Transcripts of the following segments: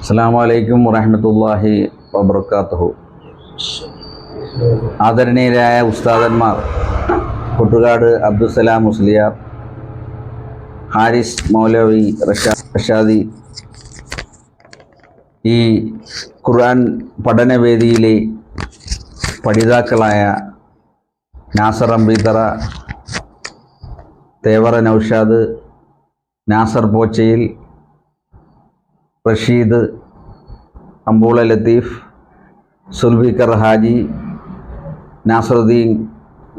അസ്സാം വലൈക്കും വറഹമത്തല്ലാഹി വബർക്കാത്തുഹു. ആദരണീയരായ ഉസ്താദന്മാർ കൊട്ടുകാട് അബ്ദുസലാം മുസ്ലിയാർ ഹാരിസ് മൗലവി റഷാ റഷാദി. ഈ ഖുർആൻ പഠനവേദിയിലെ പഠിതാക്കളായ നാസർ അംബീതറ തേവറ നൗഷാദ് നാസർ പോച്ചയിൽ റഷീദ് അമ്പൂള ലത്തീഫ് സുൽഫിക്കർ ഹാജി നാസറുദ്ദീൻ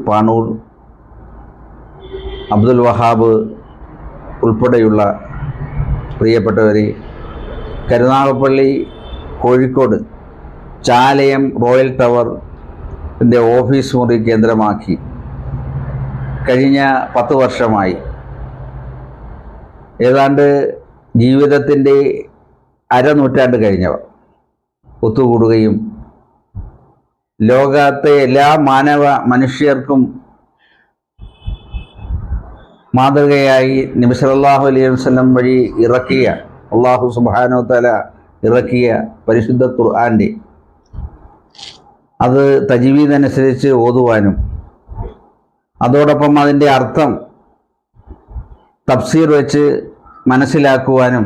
പാണൂർ അബ്ദുൽ വഹാബ് ഉൾപ്പെടെയുള്ള പ്രിയപ്പെട്ടവരെ കരുനാഗപ്പള്ളി കോഴിക്കോട് ചാലയം റോയൽ ടവർ ന്റെ ഓഫീസ് മുറി കേന്ദ്രമാക്കി. കഴിഞ്ഞ പത്ത് വർഷമായി. ഏതാണ്ട് ജീവിതത്തിന്റെ അരനൂറ്റാണ്ട് കഴിഞ്ഞവർ. ഒത്തുകൂടുകയും ലോകത്തെ എല്ലാ മാനവ മനുഷ്യർക്കും മാതൃകയായി നിമിഷല്ലാഹു അലൈഹി വസ്ലം വഴി ഇറക്കിയ അള്ളാഹു സുബ്ഹാനഹു തല ഇറക്കിയ പരിശുദ്ധ ഖുർആന്റെ. അത് തജീവീതനുസരിച്ച് ഓതുവാനും അതോടൊപ്പം അതിന്റെ അർത്ഥം തഫ്സീർ വെച്ച് മനസ്സിലാക്കുവാനും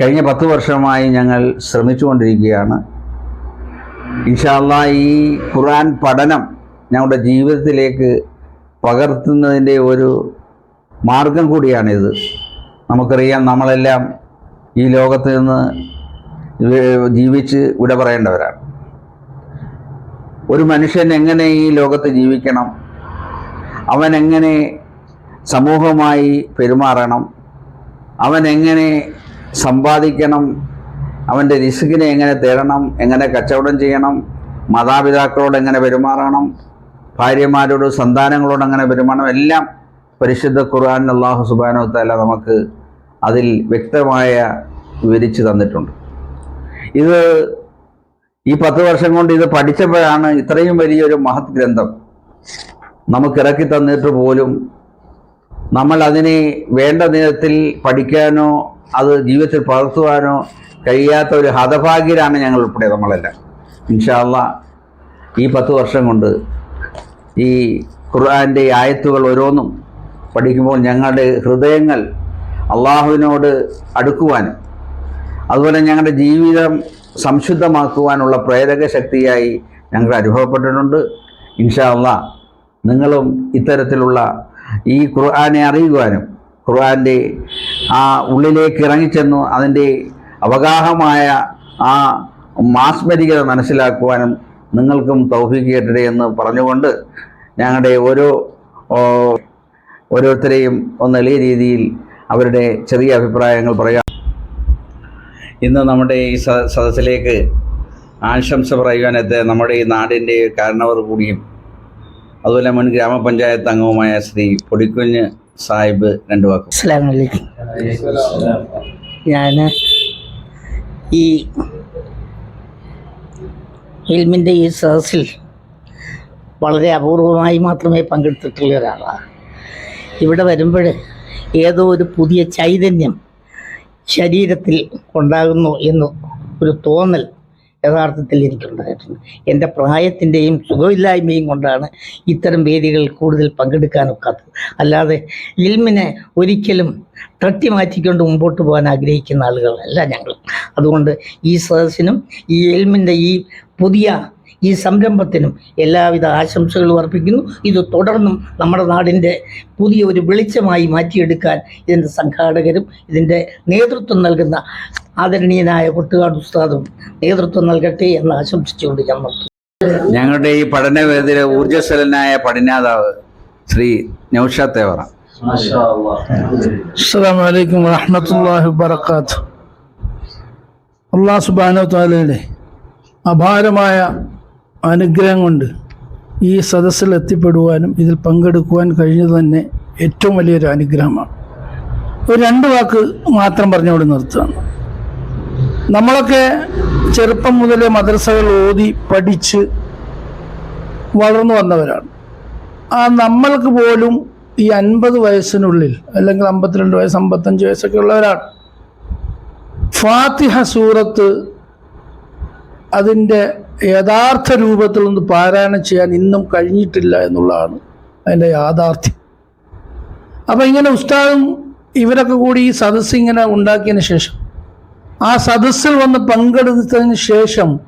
കഴിഞ്ഞ പത്ത് വർഷമായി ഞങ്ങൾ ശ്രമിച്ചുകൊണ്ടിരിക്കുകയാണ്. ഇൻഷാല്ല ഈ ഖുറാൻ പഠനം ഞങ്ങളുടെ ജീവിതത്തിലേക്ക് പകർത്തുന്നതിന്റെ ഒരു മാർഗം കൂടിയാണിത്. നമുക്കറിയാം നമ്മളെല്ലാം ഈ ലോകത്ത് നിന്ന് ജീവിച്ച് വിട പറയേണ്ടവരാണ്. ഒരു മനുഷ്യൻ എങ്ങനെ ഈ ലോകത്ത് ജീവിക്കണം? അവൻ എങ്ങനെ സമൂഹമായി പെരുമാറണം? അവൻ എങ്ങനെ സമ്പാദിക്കണം. അവന്റെ റിസ്കിനെ എങ്ങനെ തേടണം? എങ്ങനെ കച്ചവടം ചെയ്യണം? മാതാപിതാക്കളോട് എങ്ങനെ പെരുമാറണം? ഭാര്യമാരോട് സന്താനങ്ങളോട് എങ്ങനെ പെരുമാറണം? എല്ലാം പരിശുദ്ധ ഖുർആൻ അള്ളാഹു സുബാനോ നമുക്ക് അതിൽ വ്യക്തമായ വിവരിച്ചു തന്നിട്ടുണ്ട്. ഇത് ഈ പത്ത് വർഷം കൊണ്ട് ഇത് പഠിച്ചപ്പോഴാണ് ഇത്രയും വലിയൊരു മഹത് ഗ്രന്ഥം നമുക്ക് ഇറക്കി തന്നിട്ട് പോലും നമ്മൾ അതിനെ വേണ്ട നിരത്തിൽ പഠിക്കാനോ അത് ജീവിതത്തിൽ പകർത്തുവാനോ കഴിയാത്ത ഒരു ഹതഭാഗ്യരാണ് ഞങ്ങൾ ഉൾപ്പെടെ നമ്മളെല്ലാം. ഇൻഷാല്ല ഈ പത്ത് വർഷം കൊണ്ട് ഈ ഖുർആാന്റെ ആയത്തുകൾ ഓരോന്നും പഠിക്കുമ്പോൾ ഞങ്ങളുടെ ഹൃദയങ്ങൾ അള്ളാഹുവിനോട് അടുക്കുവാനും അതുപോലെ ഞങ്ങളുടെ ജീവിതം സംശുദ്ധമാക്കുവാനുള്ള പ്രേരക ശക്തിയായി ഞങ്ങൾ അനുഭവപ്പെട്ടിട്ടുണ്ട്. ഇൻഷാ അള്ളാ നിങ്ങളും ഇത്തരത്തിലുള്ള ഈ ഖുർആാനെ അറിയുവാനും ഖുർആന്റെ ആ ഉള്ളിലേക്ക് ഇറങ്ങിച്ചെന്നു അതിന്റെ അവഗാഹമായ ആ മാസ്മരികത മനസ്സിലാക്കുവാനും നിങ്ങൾക്കും തൗഫീഖ് കേട്ടിടെ എന്ന് പറഞ്ഞുകൊണ്ട് ഞങ്ങളുടെ ഓരോ ഓരോരുത്തരെയും ഒന്ന് എളിയ രീതിയിൽ അവരുടെ ചെറിയ അഭിപ്രായങ്ങൾ പറയാം. ഇന്ന് നമ്മുടെ ഈ സദസ്സിലേക്ക് ആശംസ പറയുവാനത്തെ നമ്മുടെ ഈ നാടിന്റെ കാരണവർ കൂടിയും അതുപോലെ മുൻ ഗ്രാമപഞ്ചായത്ത് അംഗവുമായ ശ്രീ പൊടിക്കുഞ്ഞ് സാഹിബ് രണ്ടു വാക്കും. അസ്സലാമു അലൈക്കും ഞാൻ ഈ ഫിലിമിന്റെ ഈ സദസ്സിൽ വളരെ അപൂർവമായി മാത്രമേ പങ്കെടുത്തിട്ടുള്ള ഒരാളാണ്. ഇവിടെ വരുമ്പോൾ ഏതോ ഒരു പുതിയ ചൈതന്യം ശരീരത്തിൽ ഉണ്ടാകുന്നു എന്ന് ഒരു തോന്നൽ യഥാർത്ഥത്തിൽ എനിക്കുണ്ടായിട്ടുണ്ട്. എന്റെ പ്രായത്തിന്റെയും സുഖമില്ലായ്മയും കൊണ്ടാണ് ഇത്തരം വേദികൾ കൂടുതൽ പങ്കെടുക്കാനൊക്കാത്തത് അല്ലാതെ ഇൽമിനെ ഒരിക്കലും തട്ടി മാറ്റിക്കൊണ്ട് മുമ്പോട്ട് പോകാൻ ആഗ്രഹിക്കുന്ന ആളുകളല്ല ഞങ്ങൾ. അതുകൊണ്ട് ഈ സദസ്സിനും ഈ എൽമിന്റെ ഈ പുതിയ ഈ സംരംഭത്തിനും എല്ലാവിധ ആശംസകളും അർപ്പിക്കുന്നു. ഇത് തുടർന്നും നമ്മുടെ നാടിന്റെ പുതിയ ഒരു വെളിച്ചമായി മാറ്റിയെടുക്കാൻ ഇതിന്റെ സംഘാടകരും ഇതിന്റെ നേതൃത്വം നൽകുന്ന ആദരണീയനായ കൊട്ടുകാട് ഉസ്താദും നേതൃത്വം നൽകട്ടെ എന്ന് ആശംസിച്ചുകൊണ്ട് ഞാൻ നിർത്തുന്നു. ഞങ്ങളുടെ ഈ പഠനവേദിയിലെ ഊർജസ്വലനായ പഠിനാതാവ് ശ്രീ നൌഷാ തേവറ. അസ്സാം വലൈക്കും വറഹമത്തല്ലാഹി വബർക്കാത്ത് അള്ളാഹ് സുബാനോ താലയുടെ അപാരമായ അനുഗ്രഹം കൊണ്ട് ഈ സദസ്സിൽ എത്തിപ്പെടുവാനും ഇതിൽ പങ്കെടുക്കുവാൻ കഴിഞ്ഞത് തന്നെ ഏറ്റവും വലിയൊരു അനുഗ്രഹമാണ്. ഒരു രണ്ട് വാക്ക് മാത്രം പറഞ്ഞുകൊണ്ട് നിർത്തുകയാണ്. നമ്മളൊക്കെ ചെറുപ്പം മുതലേ മദ്രസകൾ ഓതി പഠിച്ച് വളർന്നു വന്നവരാണ്. ആ നമ്മൾക്ക് പോലും ഈ അൻപത് വയസ്സിനുള്ളിൽ അല്ലെങ്കിൽ അമ്പത്തിരണ്ട് വയസ്സ് അമ്പത്തഞ്ച് വയസ്സൊക്കെ ഉള്ളവരാണ്. ഫാത്തിഹ സൂറത്ത് അതിന്റെ യഥാർത്ഥ രൂപത്തിൽ നിന്ന് പാരായണം ചെയ്യാൻ ഇന്നും കഴിഞ്ഞിട്ടില്ല എന്നുള്ളതാണ് അതിന്റെ യാഥാർത്ഥ്യം. അപ്പം ഇങ്ങനെ ഉസ്താദും ഇവരൊക്കെ കൂടി ഈ സദസ്സ് ഇങ്ങനെ ഉണ്ടാക്കിയതിന് ശേഷം ആ സദസ്സിൽ വന്ന് പങ്കെടുത്തതിന് ശേഷം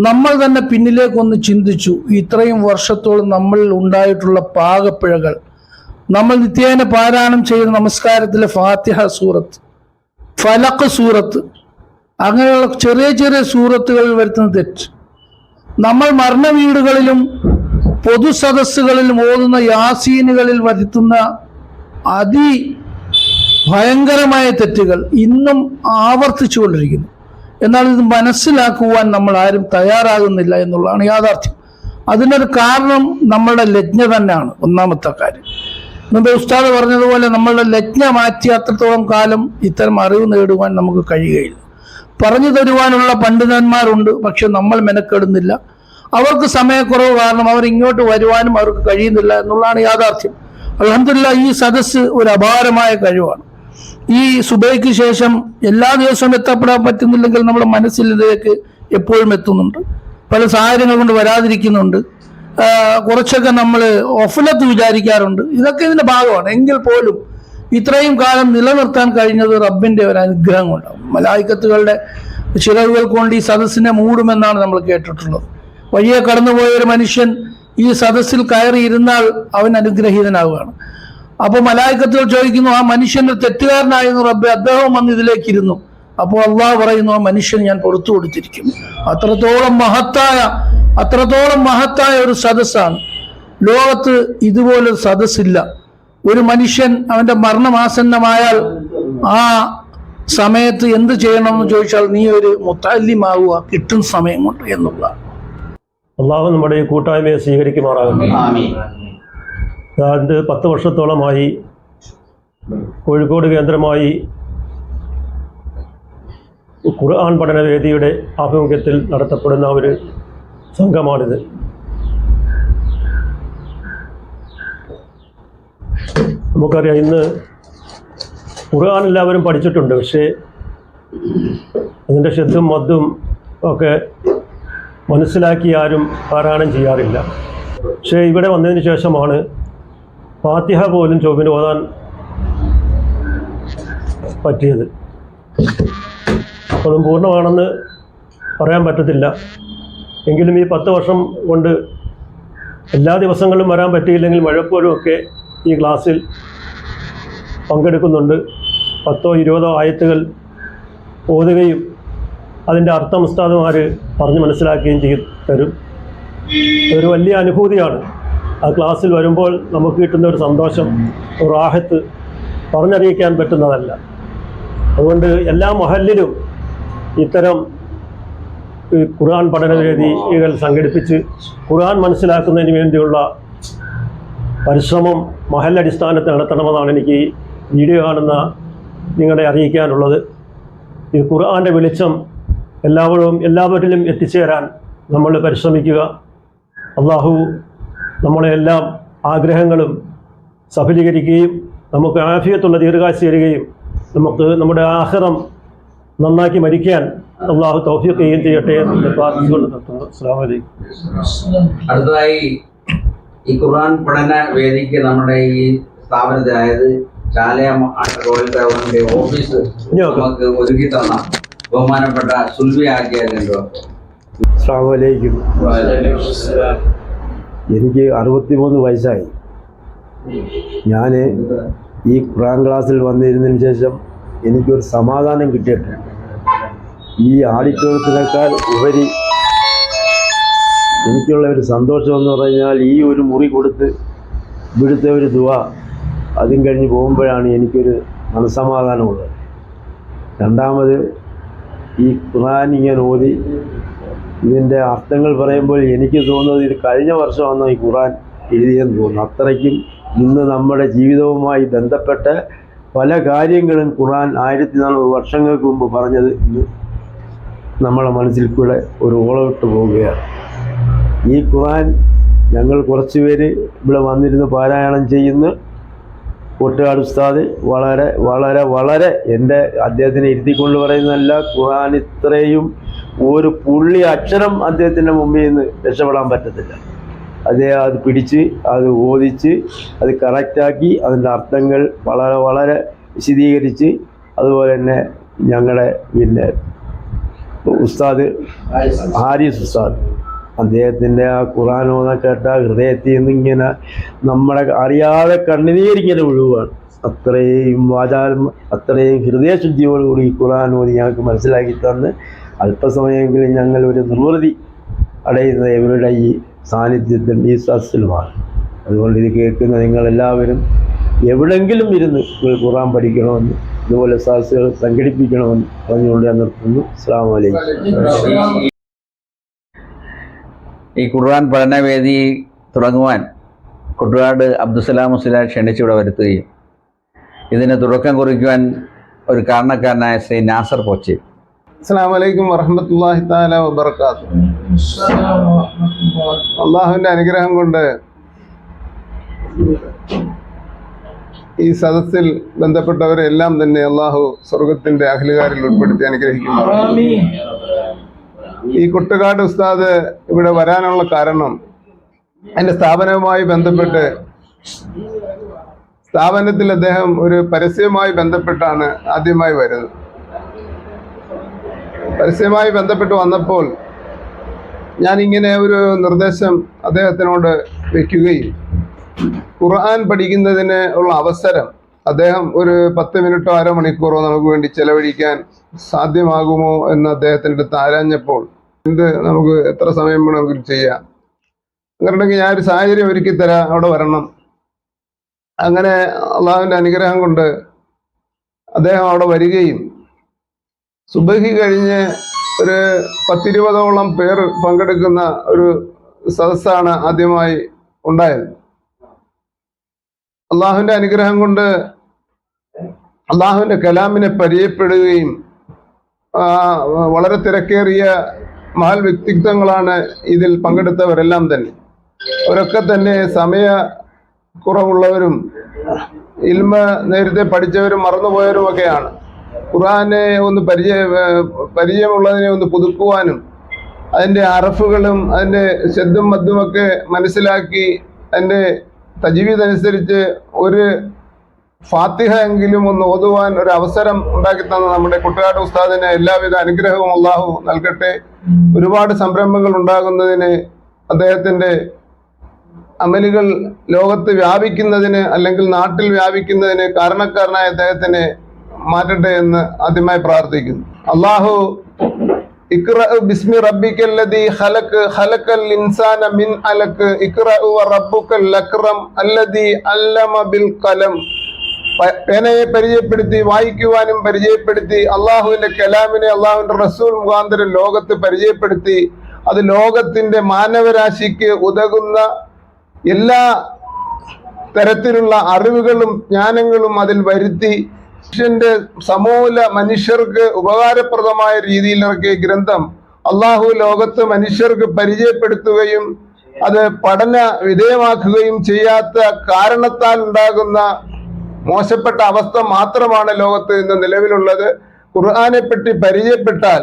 നമ്മൾ തന്നെ പിന്നിലേക്കൊന്ന് ചിന്തിച്ചു ഇത്രയും വർഷത്തോളം നമ്മളിൽ ഉണ്ടായിട്ടുള്ള പാകപ്പിഴകൾ നമ്മൾ നിത്യേന പാരായണം ചെയ്ത നമസ്കാരത്തിലെ ഫാത്തിഹ സൂറത്ത് ഫലക്ക് സൂറത്ത് അങ്ങനെയുള്ള ചെറിയ ചെറിയ സൂറത്തുകളിൽ വരുത്തുന്ന തെറ്റ്. നമ്മൾ മരണ വീടുകളിലും പൊതുസദസ്സുകളിലും ഓതുന്ന യാസീനുകളിൽ വരുത്തുന്ന അതി ഭയങ്കരമായ തെറ്റുകൾ ഇന്നും ആവർത്തിച്ചുകൊണ്ടിരിക്കുന്നു. എന്നാൽ ഇത് മനസ്സിലാക്കുവാൻ നമ്മൾ ആരും തയ്യാറാകുന്നില്ല എന്നുള്ളതാണ് യാഥാർത്ഥ്യം. അതിനൊരു കാരണം നമ്മളുടെ ലജ്ഞ തന്നെയാണ്. ഒന്നാമത്തെ കാര്യം. മുമ്പ് ഉസ്താദ് പറഞ്ഞതുപോലെ നമ്മളുടെ ലജ്ഞ മാറ്റി അത്രത്തോളം കാലം ഇത്തരം അറിവ് നേടുവാൻ നമുക്ക് കഴിയുകയില്ല. പറഞ്ഞു തരുവാനുള്ള പണ്ഡിതന്മാരുണ്ട് പക്ഷെ നമ്മൾ മെനക്കെടുന്നില്ല. അവർക്ക് സമയക്കുറവ് കാരണം അവർ ഇങ്ങോട്ട് വരുവാനും അവർക്ക് കഴിയുന്നില്ല എന്നുള്ളതാണ് യാഥാർത്ഥ്യം. അലഹമില്ല ഈ സദസ്സ് ഒരു അപാരമായ കഴിവാണ്. ഈ സുബൈക്ക് ശേഷം എല്ലാ ദിവസവും എത്തപ്പെടാൻ പറ്റുന്നില്ലെങ്കിൽ നമ്മുടെ മനസ്സിൽ മനസ്സിലേക്ക് എപ്പോഴും എത്തുന്നുണ്ട്. പല സാഹചര്യങ്ങൾ കൊണ്ട് വരാതിരിക്കുന്നുണ്ട്. കുറച്ചൊക്കെ നമ്മൾ ഒഫലത്ത് വിചാരിക്കാറുണ്ട്. ഇതൊക്കെ ഇതിന്റെ ഭാഗമാണ്. എങ്കിൽ പോലും ഇത്രയും കാലം നിലനിർത്താൻ കഴിഞ്ഞത് റബ്ബിന്റെ ഒരു അനുഗ്രഹം കൊണ്ടാണ്. മലായിക്കത്തുകളുടെ ചിറകുകൾ കൊണ്ട് ഈ സദസ്സിനെ മൂടുമെന്നാണ് നമ്മൾ കേട്ടിട്ടുള്ളത്. വഴിയെ കടന്നുപോയ ഒരു മനുഷ്യൻ ഈ സദസ്സിൽ കയറിയിരുന്നാൽ അവൻ അനുഗ്രഹീതനാവുകയാണ്. അപ്പോൾ മലായിക്കത്തുകൾ ചോദിക്കുന്നു ആ മനുഷ്യന്റെ തെറ്റുകാരനായിരുന്നു റബ്ബെ അദ്ദേഹം വന്ന് ഇതിലേക്ക് ഇരുന്നു അപ്പോൾ അള്ളാഹ് പറയുന്നു ആ മനുഷ്യൻ ഞാൻ പുറത്തു കൊടുത്തിരിക്കും അത്രത്തോളം മഹത്തായ അത്രത്തോളം മഹത്തായ ഒരു സദസ്സാണ്. ലോകത്ത് ഇതുപോലൊരു സദസ്സില്ല. ഒരു മനുഷ്യൻ അവന്റെ മരണമാസന്നമായാൽ ആ സമയത്ത് എന്ത് ചെയ്യണം എന്ന് ചോദിച്ചാൽ നീ ഒരു മുത്താല്യമാവുക കിട്ടുന്ന സമയം കൊണ്ട് എന്നുള്ള അള്ളാഹു നമ്മുടെ ഈ കൂട്ടായ്മയെ സ്വീകരിക്കുമാറാകട്ടെ. അതായത് പത്ത് വർഷത്തോളമായി കോഴിക്കോട് കേന്ദ്രമായി ഖുർആൻ പഠനവേദിയുടെ ആഭിമുഖ്യത്തിൽ നടത്തപ്പെടുന്ന ഒരു സംഘമാണിത്. നമുക്കറിയാം ഇന്ന് ഖുർആൻ എല്ലാവരും പഠിച്ചിട്ടുണ്ട് പക്ഷേ അതിന്റെ ശബ്ദം മദ്ദും ഒക്കെ മനസ്സിലാക്കി ആരും പാരായണം ചെയ്യാറില്ല. പക്ഷേ ഇവിടെ വന്നതിന് ശേഷമാണ് ഫാത്തിഹ പോലും ചോബിന് ഓതാൻ പറ്റിയത്. അതും പൂർണമാണെന്ന് പറയാൻ പറ്റത്തില്ല. എങ്കിലും ഈ പത്ത് വർഷം കൊണ്ട് എല്ലാ ദിവസങ്ങളിലും വരാൻ പറ്റിയില്ലെങ്കിൽ മഴപ്പോഴും ഒക്കെ ഈ ക്ലാസ്സിൽ പങ്കെടുക്കുന്നുണ്ട്. പത്തോ ഇരുപതോ ആയത്തുകൾ ഓതുകയും അതിന്റെ അർത്ഥം ഉസ്താദുമാർ പറഞ്ഞ് മനസ്സിലാക്കുകയും ചെയ്ത് തരും. ഒരു വലിയ അനുഭൂതിയാണ്. ആ ക്ലാസ്സിൽ വരുമ്പോൾ നമുക്ക് കിട്ടുന്ന ഒരു സന്തോഷം ഒരു ആഹത്ത് പറഞ്ഞറിയിക്കാൻ പറ്റുന്നതല്ല. അതുകൊണ്ട് എല്ലാ മഹലിലും ഇത്തരം ഖുർആൻ ഖുർആൻ പഠനവേദികൾ സംഘടിപ്പിച്ച് ഖുർആൻ മനസ്സിലാക്കുന്നതിന് വേണ്ടിയുള്ള പരിശ്രമം മഹലടിസ്ഥാനത്തിൽ നടത്തണമെന്നാണ് എനിക്ക് വീഡിയോ കാണുന്ന നിങ്ങളെ അറിയിക്കാനുള്ളത്. ഈ ഖുർആാന്റെ വെളിച്ചം എല്ലാവരും എല്ലാവരിലും എത്തിച്ചേരാൻ നമ്മൾ പരിശ്രമിക്കുക. അള്ളാഹു നമ്മളെ എല്ലാം ആഗ്രഹങ്ങളും സഫലീകരിക്കുകയും നമുക്ക് ആഫിയത്തുള്ള ദീർഘാശ തരികയും നമുക്ക് നമ്മുടെ ആഹ്റം നന്നാക്കി മരിക്കാൻ അള്ളാഹു തൗഫീഖ് ചെയ്യട്ടെ എന്ന് പ്രാർത്ഥിച്ചുകൊണ്ട് നിർത്തുന്നു. അസ്സാം വലൈക്കും അടുത്തതായി ഈ ഖുർആൻ പഠന വേദിക്ക് നമ്മുടെ ഈ സ്ഥാപനത്തിലായത് ചാലയ റോയൽ ടവറിന്റെ ഓഫീസ് നമുക്ക് ഒരുക്കി തന്ന ബഹുമാനപ്പെട്ട സുൽവി ആക്കിയാലുണ്ടോ അസ്സാം വലൈക്കും എനിക്ക് അറുപത്തിമൂന്ന് വയസ്സായി. ഞാൻ ഈ ഖുറാൻ ക്ലാസ്സിൽ വന്നിരുന്നതിന് ശേഷം എനിക്കൊരു സമാധാനം കിട്ടിയിട്ടുണ്ട്. ഈ ആഡിറ്റോറിയത്തിനേക്കാൾ ഉപരി എനിക്കുള്ള ഒരു സന്തോഷം എന്ന് പറഞ്ഞാൽ ഈ ഒരു മുറി കൊടുത്ത് ഇവിടുത്തെ ഒരു ദുവ അതും കഴിഞ്ഞ് പോകുമ്പോഴാണ് എനിക്കൊരു മനസ്സമാധാനമുള്ളത്. രണ്ടാമത് ഈ ഖുറാൻ ഇങ്ങനെ ഓതി ഇതിന്റെ അർത്ഥങ്ങൾ പറയുമ്പോൾ എനിക്ക് തോന്നുന്നത് ഇത് കഴിഞ്ഞ വർഷമാണ് ഈ ഖുറാൻ എഴുതിയെന്ന് തോന്നുന്നു. അത്രയ്ക്കും ഇന്ന് നമ്മുടെ ജീവിതവുമായി ബന്ധപ്പെട്ട പല കാര്യങ്ങളും ഖുറാൻ ആയിരത്തി നാനൂറ് വർഷങ്ങൾക്ക് മുമ്പ് പറഞ്ഞത് ഇന്ന് നമ്മളെ മനസ്സിൽ കൂടെ ഒരു ഓളവിട്ട് പോവുകയാണ്. ഈ ഖുറാൻ ഞങ്ങൾ കുറച്ച് പേര് ഇവിടെ വന്നിരുന്ന് പാരായണം ചെയ്യുന്ന. കൊട്ടുകാട് ഉസ്താദ് വളരെ വളരെ വളരെ എന്റെ അദ്ദേഹത്തിനെ ഇരുത്തിക്കൊണ്ട് പറയുന്നതല്ല ഖുർആൻ ഇത്രയും ഒരു പുള്ളി അക്ഷരം അദ്ദേഹത്തിന്റെ മുമ്പിൽ നിന്ന് രക്ഷപ്പെടാൻ പറ്റത്തില്ല. അദ്ദേഹം അത് പിടിച്ച് അത് ഓദിച്ച് അത് കറക്റ്റാക്കി അതിന്റെ അർത്ഥങ്ങൾ വളരെ വളരെ വിശദീകരിച്ച് അതുപോലെ തന്നെ ഞങ്ങളുടെ പിന്നെ ഉസ്താദ് ഹാരിസ് ഉസ്താദ്. അദ്ദേഹത്തിന്റെ ആ ഖുറാൻ ഓന കേട്ട ഹൃദയത്തിൽ നിന്ന് ഇങ്ങനെ നമ്മളെ അറിയാതെ കണ്ണുനീരിങ്ങനെ ഒഴുകുകയാണ് അത്രയും വാചാരം അത്രയും ഹൃദയശുദ്ധിയോടുകൂടി ഈ ഖുറാൻ ഓതി ഞങ്ങൾക്ക് മനസ്സിലാക്കി തന്ന് അല്പസമയമെങ്കിലും ഞങ്ങൾ ഒരു നിർവൃതി അടയുന്നത് ഇവരുടെ ഈ സാന്നിധ്യത്തിൽ ഈ സസ്സിലുമാണ് അതുകൊണ്ട് ഇത് കേൾക്കുന്ന നിങ്ങളെല്ലാവരും എവിടെങ്കിലും ഇരുന്ന് ഖുറാൻ പഠിക്കണമെന്ന് ഇതുപോലെ സദസ്സുകൾ സംഘടിപ്പിക്കണമെന്ന് പറഞ്ഞുകൊണ്ട് ഞാൻ നിർത്തുന്നു. അസ്സാം വലൈക്കും ഈ ഖുർആൻ പഠനവേദി തുടങ്ങുവാൻ കുട്ടനാട് അബ്ദുസലാം മുസ്ലിനെ ക്ഷണിച്ചിവിടെ വരുത്തുകയും ഇതിന് തുടക്കം കുറിക്കുവാൻ ഒരു കാരണക്കാരനായ ശ്രീ നാസർ പോച്ചി. അസ്സാം വലൈക്കും വറഹമത്തല്ലാഹി താല വബർക്കാത്തു അള്ളാഹുവിന്റെ അനുഗ്രഹം കൊണ്ട് ഈ സദസ്സിൽ ബന്ധപ്പെട്ടവരെല്ലാം തന്നെ അള്ളാഹു സ്വർഗത്തിന്റെ അഖിലുകാരിൽ ഉൾപ്പെടുത്തി അനുഗ്രഹിക്കുന്നു ഈ കുട്ടുകാട് ഉസ്താദ് ഇവിടെ വരാനുള്ള കാരണം എന്റെ സ്ഥാപനവുമായി ബന്ധപ്പെട്ട് സ്ഥാപനത്തിൽ അദ്ദേഹം ഒരു പരസ്യവുമായി ബന്ധപ്പെട്ടാണ് ആദ്യമായി വരുന്നത്. പരസ്യമായി ബന്ധപ്പെട്ട് വന്നപ്പോൾ ഞാൻ ഇങ്ങനെ ഒരു നിർദ്ദേശം അദ്ദേഹത്തിനോട് വയ്ക്കുകയും ഖുർആൻ പഠിക്കുന്നതിന് ഉള്ള അവസരം അദ്ദേഹം ഒരു പത്ത് മിനിറ്റോ അരമണിക്കൂറോ നമുക്ക് വേണ്ടി ചെലവഴിക്കാൻ സാധ്യമാകുമോ എന്ന് അദ്ദേഹത്തിന്റെ അടുത്ത് ആരാഞ്ഞപ്പോൾ എന്ത് നമുക്ക് എത്ര സമയം വേണമെങ്കിലും ചെയ്യാം. അങ്ങനെയുണ്ടെങ്കിൽ ഞാൻ ഒരു സാഹചര്യം ഒരുക്കി തരാം അവിടെ വരണം. അങ്ങനെ അള്ളാഹുവിന്റെ അനുഗ്രഹം കൊണ്ട് അദ്ദേഹം അവിടെ വരികയും സുബഹി കഴിഞ്ഞ് ഒരു പത്തിരുപതോളം പേർ പങ്കെടുക്കുന്ന ഒരു സദസ്സാണ് ആദ്യമായി ഉണ്ടായത്. അള്ളാഹുവിന്റെ അനുഗ്രഹം കൊണ്ട് അള്ളാഹുവിന്റെ കലാമിനെ പരിചയപ്പെടുകയും വളരെ തിരക്കേറിയ മഹൽ വ്യക്തിത്വങ്ങളാണ് ഇതിൽ പങ്കെടുത്തവരെല്ലാം തന്നെ. അവരൊക്കെ തന്നെ സമയ കുറവുള്ളവരും ഇൽമ നേരത്തെ പഠിച്ചവരും മറന്നുപോയവരും ഒക്കെയാണ്. ഖുർആനെ ഒന്ന് പരിചയ പരിചയമുള്ളതിനെ ഒന്ന് പുതുക്കുവാനും അതിന്റെ അറഫുകളും അതിന്റെ ശബ്ദം മദ്ദുമൊക്കെ മനസ്സിലാക്കി അതിന്റെ തജീവിതനുസരിച്ച് ഒരു ഫാത്തിഹ എങ്കിലും ഒന്ന് ഓതുവാൻ ഒരു അവസരം ഉണ്ടാക്കി തന്ന നമ്മുടെ കുട്ടനാട് ഉസ്താദിന് എല്ലാവിധ അനുഗ്രഹവും അള്ളാഹു നൽകട്ടെ. ഒരുപാട് സംരംഭങ്ങൾ ഉണ്ടാകുന്നതിന് അദ്ദേഹത്തിന്റെ അമലുകൾ ലോകത്ത് വ്യാപിക്കുന്നതിന് അല്ലെങ്കിൽ നാട്ടിൽ വ്യാപിക്കുന്നതിന് കാരണക്കാരനായ അദ്ദേഹത്തിനെ മാറ്റട്ടെ എന്ന് ആദ്യമായി പ്രാർത്ഥിക്കുന്നു. അള്ളാഹു ബിസ്മി റബ്ബിക്കല്ലദീ ഖലഖ് ഖലഖൽ ഇൻസാന മിൻ വ അല്ലദീ ബിൽ ഖലം. പേനയെ പരിചയപ്പെടുത്തി വായിക്കുവാനും പരിചയപ്പെടുത്തി അള്ളാഹുവിന്റെ കലാമിനെ അള്ളാഹുവിന്റെ റസൂൽ മുഖാന്തരം ലോകത്ത് പരിചയപ്പെടുത്തി അത് ലോകത്തിന്റെ മാനവരാശിക്ക് ഉതകുന്ന എല്ലാ തരത്തിലുള്ള അറിവുകളും ജ്ഞാനങ്ങളും അതിൽ വരുത്തി മനുഷ്യന്റെ സമൂല മനുഷ്യർക്ക് ഉപകാരപ്രദമായ രീതിയിൽ ഇറക്കിയ ഗ്രന്ഥം അള്ളാഹു ലോകത്ത് മനുഷ്യർക്ക് പരിചയപ്പെടുത്തുകയും അത് പഠന വിധേയമാക്കുകയും ചെയ്യാത്ത കാരണത്താൽ ഉണ്ടാകുന്ന മോശപ്പെട്ട അവസ്ഥ മാത്രമാണ് ലോകത്ത് ഇന്ന് നിലവിലുള്ളത്. ഖുർആാനെ പറ്റി പരിചയപ്പെട്ടാൽ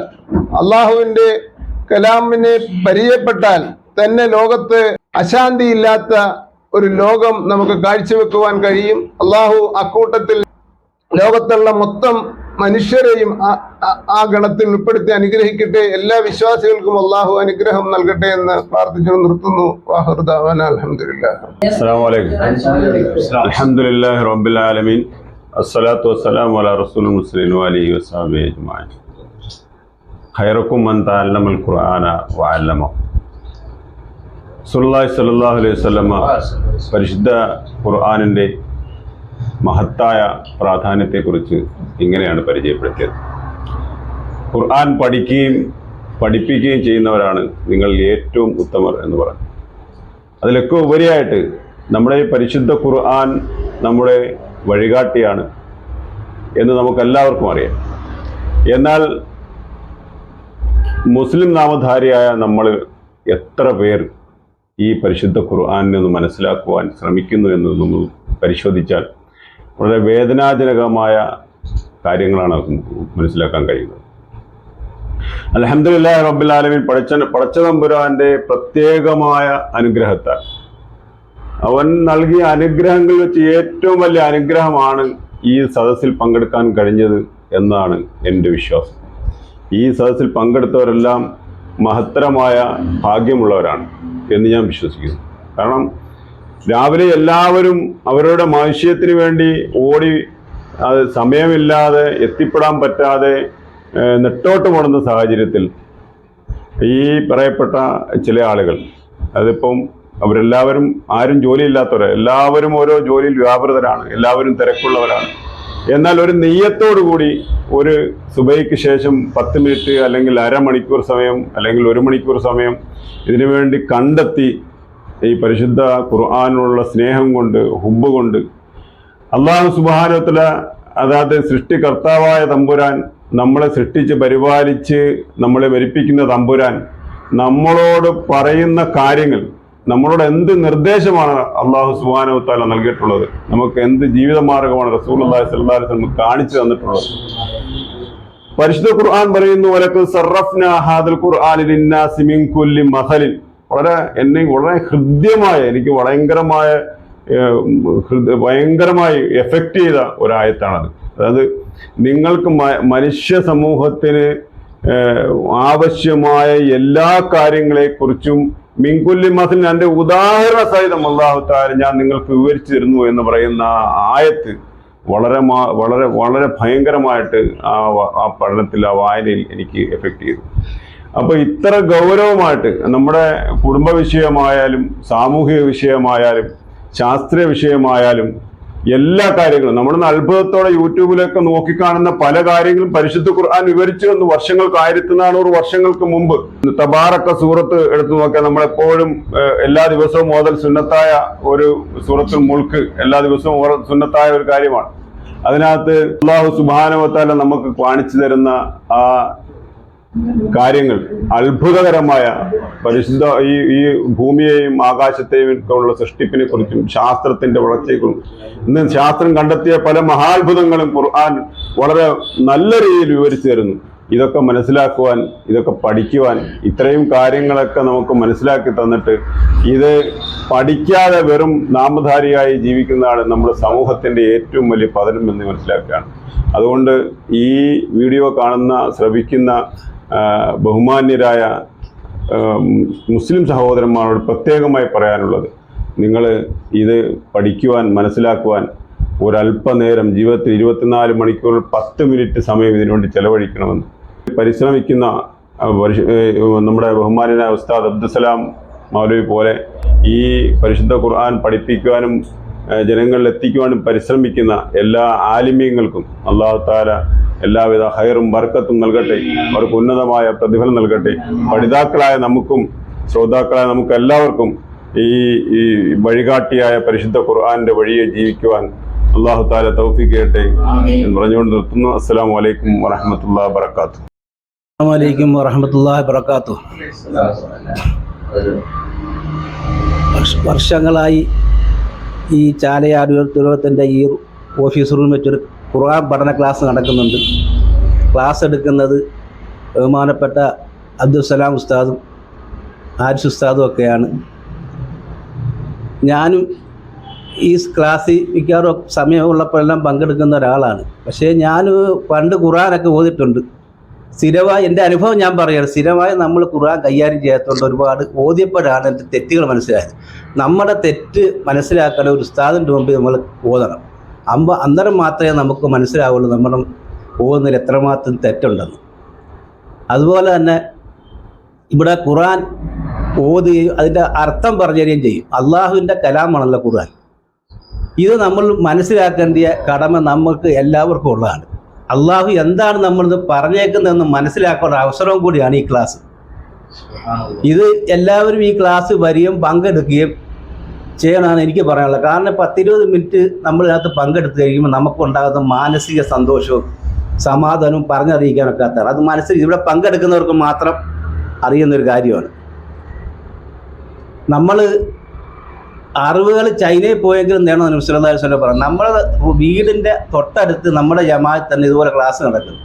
അള്ളാഹുവിന്റെ കലാമിനെ പരിചയപ്പെട്ടാൽ തന്നെ ലോകത്ത് അശാന്തിയില്ലാത്ത ഒരു ലോകം നമുക്ക് കാഴ്ചവെക്കുവാൻ കഴിയും. അള്ളാഹു അക്കൂട്ടത്തിൽ ലോകത്തുള്ള മൊത്തം മനുഷ്യരെയും ആ ഗണത്തിൽ ഉൾപ്പെടുത്തി അനുഗ്രഹിക്കട്ടെ. എല്ലാ വിശ്വാസികൾക്കും അള്ളാഹു അനുഗ്രഹം നൽകട്ടെ എന്ന് പ്രാർത്ഥിച്ചു നിർത്തുന്നു. അസ്സലാത്തു മൻ ഖുർആന അലൈഹി പരിശുദ്ധ ഖുർആാനിന്റെ മഹത്തായ പ്രാധാന്യത്തെക്കുറിച്ച് ഇങ്ങനെയാണ് പരിചയപ്പെടുത്തിയത്. ഖുർആൻ പഠിക്കുകയും പഠിപ്പിക്കുകയും ചെയ്യുന്നവരാണ് നിങ്ങൾ ഏറ്റവും ഉത്തമർ എന്ന് പറഞ്ഞു അതിലൊക്കെ ഉപരിയായിട്ട് നമ്മുടെ ഈ പരിശുദ്ധ ഖുർആൻ നമ്മുടെ വഴികാട്ടിയാണ് എന്ന് നമുക്കെല്ലാവർക്കും അറിയാം. എന്നാൽ മുസ്ലിം നാമധാരിയായ നമ്മൾ എത്ര പേർ ഈ പരിശുദ്ധ ഖുർആാനിൽ ഒന്ന് മനസ്സിലാക്കുവാൻ ശ്രമിക്കുന്നു എന്ന് നമ്മൾ പരിശോധിച്ചാൽ വളരെ വേദനാജനകമായ കാര്യങ്ങളാണ് മനസ്സിലാക്കാൻ കഴിയുന്നത്. അലഹമ്മദില്ലാ റബ്ബുലാലമിൻ പടച്ച പടച്ച തമ്പുരാന്റെ പ്രത്യേകമായ അനുഗ്രഹത്താൽ. അവൻ നൽകിയ അനുഗ്രഹങ്ങളിൽ വെച്ച് ഏറ്റവും വലിയ അനുഗ്രഹമാണ് ഈ സദസ്സിൽ പങ്കെടുക്കാൻ കഴിഞ്ഞത് എന്നാണ് എന്റെ വിശ്വാസം. ഈ സദസ്സിൽ പങ്കെടുത്തവരെല്ലാം മഹത്തരമായ ഭാഗ്യമുള്ളവരാണ് എന്ന് ഞാൻ വിശ്വസിക്കുന്നു. കാരണം രാവിലെ എല്ലാവരും അവരുടെ മനുഷ്യത്തിന് വേണ്ടി ഓടി അത് സമയമില്ലാതെ എത്തിപ്പെടാൻ പറ്റാതെ നെട്ടോട്ട് നെട്ടോട്ടമോടുന്ന സാഹചര്യത്തിൽ ഈ പറയപ്പെട്ട ചില ആളുകൾ അതിപ്പം അവരെല്ലാവരും ആരും ജോലിയില്ലാത്തവരെ എല്ലാവരും ഓരോ ജോലിയിൽ വ്യാപൃതരാണ് എല്ലാവരും തിരക്കുള്ളവരാണ്. എന്നാൽ ഒരു നെയ്യത്തോടു കൂടി ഒരു സുബൈക്ക് ശേഷം പത്ത് മിനിറ്റ് അല്ലെങ്കിൽ അരമണിക്കൂർ സമയം അല്ലെങ്കിൽ ഒരു മണിക്കൂർ സമയം ഇതിനു വേണ്ടി കണ്ടെത്തി ഈ പരിശുദ്ധ ഖുർആാനുള്ള സ്നേഹം കൊണ്ട് ഹുബ് കൊണ്ട് അള്ളാഹു സുബാനത്തില അതായത് സൃഷ്ടികർത്താവായ തമ്പുരാൻ നമ്മളെ സൃഷ്ടിച്ച് പരിപാലിച്ച് നമ്മളെ വരിപ്പിക്കുന്ന തമ്പുരാൻ നമ്മളോട് പറയുന്ന കാര്യങ്ങൾ നമ്മളോട് എന്ത് നിർദ്ദേശമാണ് അള്ളാഹു സുബാനവത്താല താല നൽകിയിട്ടുള്ളത് നമുക്ക് എന്ത് ജീവിതമാർഗമാണ് റസൂൽ അള്ളാഹി സ്വല്ലാസ് നമുക്ക് കാണിച്ചു തന്നിട്ടുള്ളത്. പരിശുദ്ധ ഖുർആൻ പറയുന്നു ഖുർആനിൽ വളരെ എന്നെ വളരെ ഹൃദ്യമായ എനിക്ക് ഭയങ്കരമായ ഭയങ്കരമായി എഫക്റ്റ് ചെയ്ത ഒരായത്താണത്. അതായത് നിങ്ങൾക്ക് മനുഷ്യ സമൂഹത്തിന് ആവശ്യമായ എല്ലാ കാര്യങ്ങളെക്കുറിച്ചും മിൻകുല്ലി മസലിൻ എന്റെ ഉദാഹരണ സഹിതം അള്ളാഹു താല ഞാൻ നിങ്ങൾക്ക് വിവരിച്ചു തരുന്നു എന്ന് പറയുന്ന ആയത്ത് വളരെ വളരെ വളരെ ഭയങ്കരമായിട്ട് ആ ആ പഠനത്തിൽ ആ വായനയിൽ എനിക്ക് എഫക്റ്റ് ചെയ്തു. അപ്പൊ ഇത്ര ഗൗരവമായിട്ട് നമ്മുടെ കുടുംബ വിഷയമായാലും സാമൂഹിക വിഷയമായാലും ശാസ്ത്രീയ വിഷയമായാലും എല്ലാ കാര്യങ്ങളും നമ്മളൊന്ന് അത്ഭുതത്തോടെ യൂട്യൂബിലൊക്കെ നോക്കിക്കാണുന്ന പല കാര്യങ്ങളും പരിശുദ്ധ ഖുർആൻ വിവരിച്ചു എന്ന് വർഷങ്ങൾക്ക് ആയിരത്തി നാനൂറ് വർഷങ്ങൾക്ക് മുമ്പ്. തബാറക്ക സൂറത്ത് എടുത്തു നോക്കിയാൽ നമ്മളെപ്പോഴും എല്ലാ ദിവസവും മോതൽ സുന്നത്തായ ഒരു സൂറത്തിൽ മുൾക്ക് എല്ലാ ദിവസവും സുന്നത്തായ ഒരു കാര്യമാണ്. അതിനകത്ത് അള്ളാഹു സുബാനവത്താല നമുക്ക് കാണിച്ചു തരുന്ന ആ കാര്യങ്ങൾ അത്ഭുതകരമായ പരിശുദ്ധ ഈ ഈ ഭൂമിയെയും ആകാശത്തെയും ഒക്കെ ഉള്ള സൃഷ്ടിപ്പിനെ കുറിച്ചും ശാസ്ത്രത്തിന്റെ വളർച്ചയെക്കുറിച്ചും. ഇന്ന് ശാസ്ത്രം കണ്ടെത്തിയ പല മഹാത്ഭുതങ്ങളും ഖുർആൻ വളരെ നല്ല രീതിയിൽ വിവരിച്ചു തരുന്നു. ഇതൊക്കെ മനസ്സിലാക്കുവാൻ ഇതൊക്കെ പഠിക്കുവാൻ ഇത്രയും കാര്യങ്ങളൊക്കെ നമുക്ക് മനസ്സിലാക്കി തന്നിട്ട് ഇത് പഠിക്കാതെ വെറും നാമധാരിയായി ജീവിക്കുന്നതാണ് നമ്മുടെ സമൂഹത്തിന്റെ ഏറ്റവും വലിയ പതനം എന്ന് മനസ്സിലാക്കുകയാണ്. അതുകൊണ്ട് ഈ വീഡിയോ കാണുന്ന ശ്രവിക്കുന്ന ബഹുമാന്യരായ മുസ്ലിം സഹോദരന്മാരോട് പ്രത്യേകമായി പറയാനുള്ളത് നിങ്ങൾ ഇത് പഠിക്കുവാൻ മനസ്സിലാക്കുവാൻ ഒരല്പനേരം ജീവിതത്തിൽ ഇരുപത്തിനാല് മണിക്കൂർ പത്ത് മിനിറ്റ് സമയം ഇതിനുവേണ്ടി ചെലവഴിക്കണമെന്ന്. പരിശ്രമിക്കുന്ന നമ്മുടെ ബഹുമാനായ ഉസ്താദ് അബ്ദുസലാം മൗലവി പോലെ ഈ പരിശുദ്ധ ഖുർആൻ പഠിപ്പിക്കുവാനും ജനങ്ങളിൽ എത്തിക്കുവാനും പരിശ്രമിക്കുന്ന എല്ലാ ആലിമ്യങ്ങൾക്കും അള്ളാഹു താല എല്ലാവിധ ഹയറും ബർക്കത്തും നൽകട്ടെ. അവർക്ക് ഉന്നതമായ പ്രതിഫലം നൽകട്ടെ. പഠിതാക്കളായ നമുക്കും ശ്രോതാക്കളായ നമുക്ക് എല്ലാവർക്കും ഈ ഈ വഴികാട്ടിയായ പരിശുദ്ധ ഖുർആാന്റെ വഴിയെ ജീവിക്കുവാൻ അള്ളാഹു താല തൗഫി കേട്ടെ എന്ന് പറഞ്ഞുകൊണ്ട് നിർത്തുന്നു. അസ്സാം വലൈക്കും വറഹമത്തുള്ള വാത്തു അസ്സാമലൈക്കും വറഹമത്തല്ലാഹി വബർക്കാത്തു വർഷ- വർഷങ്ങളായി ഈ ചാലയാർ ദുരത്തിന്റെ ഈ ഓഫീസ് റൂമിൽ വെച്ചൊരു ഖുർആൻ പഠന ക്ലാസ് നടക്കുന്നുണ്ട്. ക്ലാസ് എടുക്കുന്നത് ബഹുമാനപ്പെട്ട അബ്ദുസലാം ഉസ്താദും ആരിഷ് ഉസ്താദും ഒക്കെയാണ്. ഞാനും ഈ ക്ലാസ്സിൽ മിക്കവാറും സമയമുള്ളപ്പോഴെല്ലാം പങ്കെടുക്കുന്ന ഒരാളാണ്. പക്ഷേ ഞാൻ പണ്ട് ഖുർആനൊക്കെ ഓതിട്ടുണ്ട് സ്ഥിരമായി എന്റെ അനുഭവം ഞാൻ പറയാം സ്ഥിരമായി നമ്മൾ ഖുർആൻ കൈകാര്യം ചെയ്യാത്തതുകൊണ്ട് ഒരുപാട് ഓതിയപ്പോഴാണ് എന്റെ തെറ്റുകൾ മനസ്സിലായത്. നമ്മുടെ തെറ്റ് മനസ്സിലാക്കാൻ ഒരു ഉസ്താദിന്റെ മുമ്പിൽ നമ്മൾ ഓതണം. അമ്പ അന്നേരം മാത്രമേ നമുക്ക് മനസ്സിലാവുള്ളൂ നമ്മുടെ പോകുന്നതിൽ എത്രമാത്രം തെറ്റുണ്ടെന്ന്. അതുപോലെ തന്നെ ഇവിടെ ഖുറാൻ ഓതുകയും അതിന്റെ അർത്ഥം പറഞ്ഞു തരികയും ചെയ്യും. അള്ളാഹുവിന്റെ കലാമാണല്ലോ ഖുർആൻ. ഇത് നമ്മൾ മനസ്സിലാക്കേണ്ട കടമ നമുക്ക് എല്ലാവർക്കും ഉള്ളതാണ്. അള്ളാഹു എന്താണ് നമ്മളിത് പറഞ്ഞേക്കുന്നതെന്ന് മനസ്സിലാക്കാനുള്ള അവസരവും കൂടിയാണ് ഈ ക്ലാസ്. ഇത് എല്ലാവരും ഈ ക്ലാസ് വരികയും പങ്കെടുക്കുകയും ചെയ്യണമെന്ന് എനിക്ക് പറയാനുള്ളത്. കാരണം പത്തിരുപത് മിനിറ്റ് നമ്മൾ ഇതിനകത്ത് പങ്കെടുത്ത് കഴിയുമ്പോൾ നമുക്കുണ്ടാകുന്ന മാനസിക സന്തോഷവും സമാധാനവും പറഞ്ഞറിയിക്കാനൊക്കാത്തതാണ്. അത് മനസ്സിൽ ഇവിടെ പങ്കെടുക്കുന്നവർക്ക് മാത്രം അറിയുന്നൊരു കാര്യമാണ്. നമ്മൾ അറിവുകൾ ചൈനയിൽ പോയെങ്കിലും നേടണം നിമിഷം പറഞ്ഞു. നമ്മുടെ വീടിന്റെ തൊട്ടടുത്ത് നമ്മുടെ ജമാഅത്ത് തന്നെ ഇതുപോലെ ക്ലാസ് നടക്കുന്നു.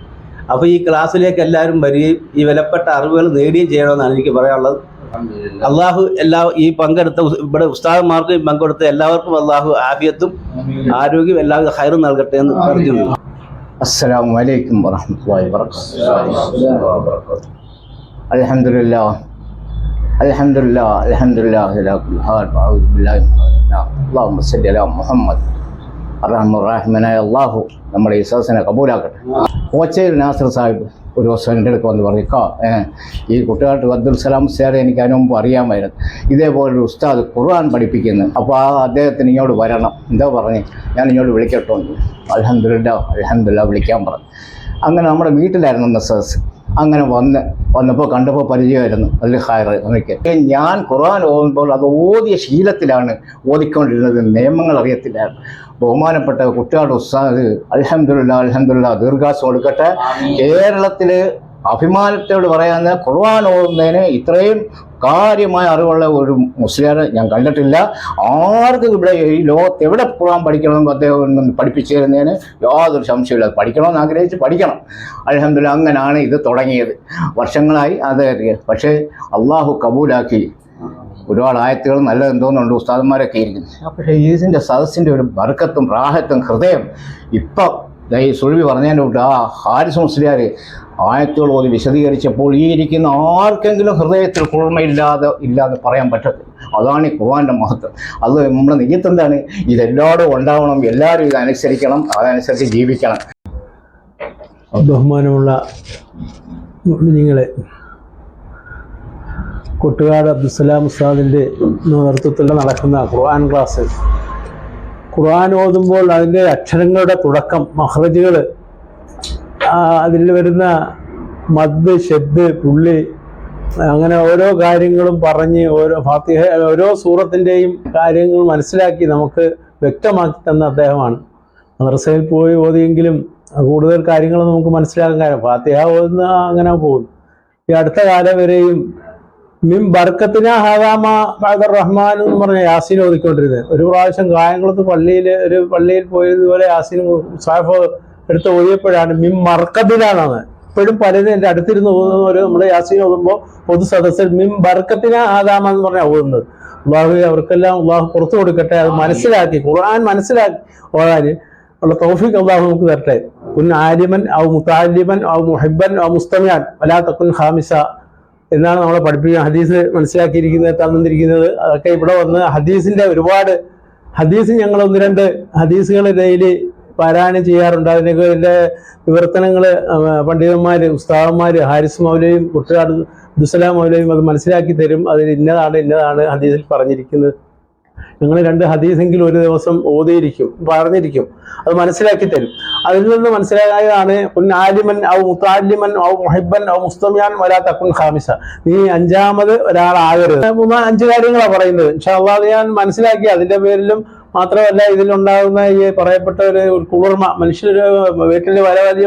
അപ്പോൾ ഈ ക്ലാസ്സിലേക്ക് എല്ലാവരും വരികയും ഈ വിലപ്പെട്ട അറിവുകൾ നേടുകയും ചെയ്യണമെന്നാണ് എനിക്ക് പറയാനുള്ളത്. അള്ളാഹു എല്ലാ ഈ പങ്കെടുത്ത ഇവിടെ ഉസ്താദന്മാർക്ക് പങ്കെടുത്ത എല്ലാവർക്കും അള്ളാഹു ആഫിയത്തും ആരോഗ്യം എല്ലാ ഹൈറും നൽകട്ടെ എന്ന് പറഞ്ഞു അസ്സലാമു അലൈക്കും വറഹ്മത്തുള്ളാഹി വബറകാതുഹു. അല്ലാഹുമ്മ സല്ലി അലാ മുഹമ്മദ്. അർഹമുർ റഹീമനായ നമ്മുടെ ഈ സദസ്സിനെ കബൂലാക്കട്ടെ. കോച്ചയിൽ നാസർ സാഹിബ് ഒരു ദിവസം എന്റെ അടുത്ത് വന്ന് പറഞ്ഞു "കാ, ഈ കുട്ടികാട്ട് അബ്ദുൽ സലാം സാറെ എനിക്ക് അതിന് മുമ്പ് അറിയാമായിരുന്നു. ഇതേപോലൊരു ഉസ്താദ് ഖുർആൻ പഠിപ്പിക്കുന്നു. അപ്പോൾ ആ അദ്ദേഹത്തിന് ഇങ്ങോട്ട് വരണം. എന്താ പറഞ്ഞ്? ഞാൻ ഇങ്ങോട്ട് വിളിക്കട്ടോ. അലഹമില്ല അലഹമില്ല വിളിക്കാൻ പറഞ്ഞു. അങ്ങനെ നമ്മുടെ വീട്ടിലായിരുന്നു മെസ്സേഴ്സ് അങ്ങനെ വന്ന് വന്നപ്പോൾ കണ്ടപ്പോൾ പരിചയമായിരുന്നു. അതിൽ ഹയർ എനിക്ക് ഞാൻ ഖുർആൻ ഓതുമ്പോൾ അത് ഓതിയ ശീലത്തിലാണ് ഓതിക്കൊണ്ടിരുന്നത്. നിയമങ്ങൾ അറിയത്തില്ല ബഹുമാനപ്പെട്ട കുട്ടികളുടെ ഉസ്താദ് അലഹമുല്ല അലഹമുല്ല ദീർഘാസം കൊടുക്കട്ടെ. കേരളത്തിൽ അഭിമാനത്തോട് പറയാൻ ഖുർആൻ ഓടുന്നതിന് ഇത്രയും കാര്യമായ അറിവുള്ള ഒരു മുസ്ലിം ഞാൻ കണ്ടിട്ടില്ല. ആർക്കും ഇവിടെ ഈ ലോകത്ത് എവിടെ ഖുർആൻ പഠിക്കണമെന്ന് അദ്ദേഹം പഠിപ്പിച്ചു തരുന്നതിന് യാതൊരു സംശയമില്ല പഠിക്കണമെന്ന് ആഗ്രഹിച്ച് പഠിക്കണം. അലഹമില്ല അങ്ങനാണ് ഇത് തുടങ്ങിയത്. വർഷങ്ങളായി അത് പക്ഷേ അള്ളാഹു കബൂലാക്കി. ഒരുപാട് ആയത്തുകൾ നല്ല എന്തോന്നുണ്ട് ഉസ്താദന്മാരൊക്കെ ഇരിക്കുന്നത് പക്ഷേ ഇതിന്റെ സദസ്സിന്റെ ഒരു ബർക്കത്തും പ്രാഹത്തും ഹൃദയം ഇപ്പം ഈ സുഴുവി പറഞ്ഞതിന്റെ കൂട്ട് ആ ഹാരിസ് മുസ്ലിയാർ ആയത്തുകൾ ഓതി വിശദീകരിച്ചപ്പോൾ ഈ ഇരിക്കുന്ന ആർക്കെങ്കിലും ഹൃദയത്തിൽ കുളിർമയില്ലാതെ ഇല്ലാതെ പറയാൻ പറ്റത്തില്ല. അതാണ് ഈ ഖുർആാന്റെ മഹത്വം. അത് നമ്മുടെ നെയ്യത്ത് എന്താണ് ഇതെല്ലാവരും ഉണ്ടാവണം എല്ലാവരും ഇത് അനുസരിക്കണം അതനുസരിച്ച് ജീവിക്കണം. ബഹുമാനമുള്ള നിങ്ങളെ കൊട്ടുകാട് അബ്ദുസലാം ഉസ്താദിന്റെ നേതൃത്വത്തിൽ നടക്കുന്ന ഖുർആൻ ക്ലാസ്. ഖുർആൻ ഓതുമ്പോൾ അതിന്റെ അക്ഷരങ്ങളുടെ തുടക്കം മഹ്റജുകൾ അതിൽ വരുന്ന മദ് ഷെദ് പുള്ളി അങ്ങനെ ഓരോ കാര്യങ്ങളും പറഞ്ഞ് ഓരോ ഫാത്തിഹ ഓരോ സൂറത്തിന്റെയും കാര്യങ്ങൾ മനസ്സിലാക്കി നമുക്ക് വ്യക്തമാക്കി തന്ന അദ്ദേഹമാണ്. മദ്രസയിൽ പോയി ഓതിയെങ്കിലും കൂടുതൽ കാര്യങ്ങൾ നമുക്ക് മനസ്സിലാക്കാൻ കാര്യം ഫാത്തിഹ ഓതുന്ന അങ്ങനെ പോകും ഈ അടുത്ത കാലം വരെയും മിം ബർക്കത്തിന ഹദാമ ഫാദർ റഹ്മാൻ എന്ന് പറഞ്ഞ യാസീൻ ഓതിക്കൊണ്ടിരുന്നത്. ഒരു പ്രാവശ്യം കായംകുളത്ത് പള്ളിയിൽ ഒരു പള്ളിയിൽ പോയതുപോലെ യാസീൻ സാഫ് എടുത്ത് ഒഴിയപ്പോഴാണ് മിം മർക്കത്തിനാണെന്ന്. ഇപ്പോഴും പലരും എന്റെ അടുത്തിരുന്ന് ഓതുന്നവർ നമ്മുടെ യാസീൻ ഓതുമ്പോൾ പൊതു സദസ്സിൽ മിം ബർക്കത്തിന ആദാമെന്ന് പറഞ്ഞാൽ ഓതുന്നത്. അള്ളാഹു അവർക്കെല്ലാം അള്ളാഹു പുറത്തു കൊടുക്കട്ടെ അത് മനസ്സിലാക്കി ഖുർആൻ മനസ്സിലാക്കി ഓതാൻ ഉള്ള തൗഫീഖ് അള്ളാഹു നമുക്ക് തരട്ടെ. കുൻ ആലിമൻ ഔ മുത്താലിമൻ ഔ മുഹിബൻ ഔ മുസ്തമിയാൻ വലാ തക്കുൻ ഹാമിസ എന്നാണ് നമ്മളെ പഠിപ്പിക്കുക ഹദീസ് മനസ്സിലാക്കിയിരിക്കുന്നത് തന്നിരിക്കുന്നത് അതൊക്കെ ഇവിടെ വന്ന് ഹദീസിന്റെ ഒരുപാട് ഹദീസ് ഞങ്ങൾ ഒന്ന് രണ്ട് ഹദീസുകൾ ഡെയിലി പാരായണം ചെയ്യാറുണ്ട്. അതിനൊക്കെ അതിന്റെ വിവർത്തനങ്ങൾ പണ്ഡിതന്മാർ ഉസ്താദന്മാർ ഹാരിസ് മൗലയും കുട്ടനാട് ദുസലാം മൗലയും അത് മനസ്സിലാക്കി തരും. അതിൽ ഇന്നതാണ് ഇന്നതാണ് ഹദീസിൽ പറഞ്ഞിരിക്കുന്നത്. ഞങ്ങൾ രണ്ട് ഹദീസെങ്കിലും ഒരു ദിവസം ഓതിയിരിക്കും പറഞ്ഞിരിക്കും. അത് മനസ്സിലാക്കി തരും. അതിൽ നിന്ന് മനസ്സിലായതാണ് ആലിമൻ ഔ മുത്താലിമൻ ഔ മുഹിബൻ ഔ മുസ്തമിയാൻ വരാ തക്കുൻ ഖാമിസ. നീ അഞ്ചാമത് ഒരാളാകരുത്. മൂന്ന് അഞ്ച് കാര്യങ്ങളാണ് പറയുന്നത്. പക്ഷെ അള്ളാഹ് ഞാൻ മനസ്സിലാക്കി അതിന്റെ പേരിലും മാത്രമല്ല ഇതിലുണ്ടാകുന്ന ഈ പറയപ്പെട്ട ഒരു കുളിർമ മനുഷ്യർ വീട്ടിൽ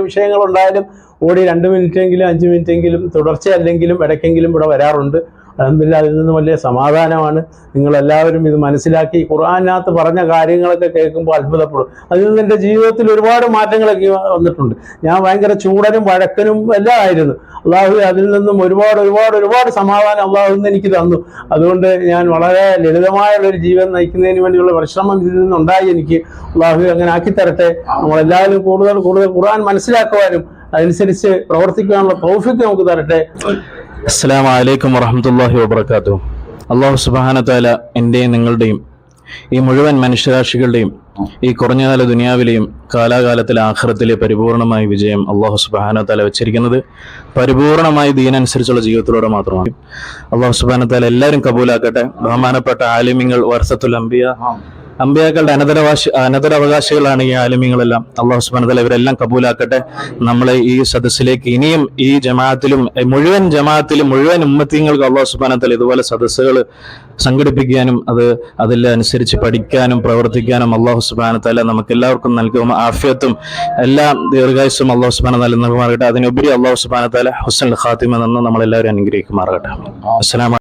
വിഷയങ്ങൾ ഉണ്ടായാലും ഓടി രണ്ട് മിനിറ്റെങ്കിലും അഞ്ച് മിനിറ്റെങ്കിലും തുടർച്ചയല്ലെങ്കിലും ഇടയ്ക്കെങ്കിലും ഇവിടെ വരാറുണ്ട്. അലഹമില്ല അതിൽ നിന്നും വലിയ സമാധാനമാണ്. നിങ്ങളെല്ലാവരും ഇത് മനസ്സിലാക്കി ഖുർആാനകത്ത് പറഞ്ഞ കാര്യങ്ങളൊക്കെ കേൾക്കുമ്പോൾ അത്ഭുതപ്പെടും. അതിൽ നിന്ന് എന്റെ ജീവിതത്തിൽ ഒരുപാട് മാറ്റങ്ങളൊക്കെ വന്നിട്ടുണ്ട്. ഞാൻ ഭയങ്കര ചൂടനും വഴക്കനും എല്ലാം ആയിരുന്നു. അള്ളാഹു അതിൽ നിന്നും ഒരുപാട് ഒരുപാട് ഒരുപാട് സമാധാനം അള്ളാഹു നിന്ന് എനിക്ക് തന്നു. അതുകൊണ്ട് ഞാൻ വളരെ ലളിതമായുള്ളൊരു ജീവൻ നയിക്കുന്നതിന് വേണ്ടിയുള്ള പരിശ്രമം ഇതിൽ നിന്നുണ്ടായി എനിക്ക്. അള്ളാഹു അങ്ങനെ ആക്കി തരട്ടെ നമ്മളെല്ലാവരും കൂടുതൽ കൂടുതൽ ഖുർആൻ മനസ്സിലാക്കുവാനും അതനുസരിച്ച് പ്രവർത്തിക്കാനുള്ള പ്രോഫിറ്റ് നമുക്ക് തരട്ടെ. അസ്സാം വലൈക്കും വറഹമത്തല്ലാഹി വാബർക്കാത്തു അള്ളാഹു സുബാനത്താല എന്റെയും നിങ്ങളുടെയും ഈ മുഴുവൻ മനുഷ്യരാശികളുടെയും ഈ കുറഞ്ഞകാല ദുനിയാവിലെയും കാലാകാലത്തിലെ ആഹ്റത്തിലെ പരിപൂർണമായ വിജയം അള്ളാഹു സുബാനത്താല വെച്ചിരിക്കുന്നത് പരിപൂർണമായി ദീനനുസരിച്ചുള്ള ജീവിതത്തിലൂടെ മാത്രമാണ്. അള്ളാഹു സുബാനത്താല എല്ലാവരും കബൂലാക്കട്ടെ. ബഹുമാനപ്പെട്ട ആലിമ്യങ്ങൾ വർഷത്തുൽ അംബിയ അമ്പിയാക്കളുടെ അനന്തരവാശി അനന്തരാവകാശികളാണ് ഈ ആലിമ്യങ്ങളെല്ലാം അള്ളാഹു സുബാനതല ഇവരെല്ലാം കബൂലാക്കട്ടെ. നമ്മളെ ഈ സദസ്സിലേക്ക് ഇനിയും ഈ ജമാഅത്തിലും മുഴുവൻ ജമാഅത്തിലും മുഴുവൻ ഉമ്മത്തിങ്ങൾക്ക് അള്ളാഹു സുബാനത്തല ഇതുപോലെ സദസ്സുകൾ സംഘടിപ്പിക്കാനും അത് അതിലനുസരിച്ച് പഠിക്കാനും പ്രവർത്തിക്കാനും അള്ളാഹു സുബാനത്തല നമുക്ക് എല്ലാവർക്കും നൽകും. ആഫ്യത്തും എല്ലാ ദീർഘായുസും അള്ളാഹു സുബാന നൽകുമാറാകട്ടെ. അതിനുപരി അള്ളാഹു സുബാനത്തല ഹുസൻ ഖാത്തിമ നിന്ന് നമ്മളെല്ലാവരും അനുഗ്രഹിക്കുമാറാകട്ടെ. അസ്സലാമു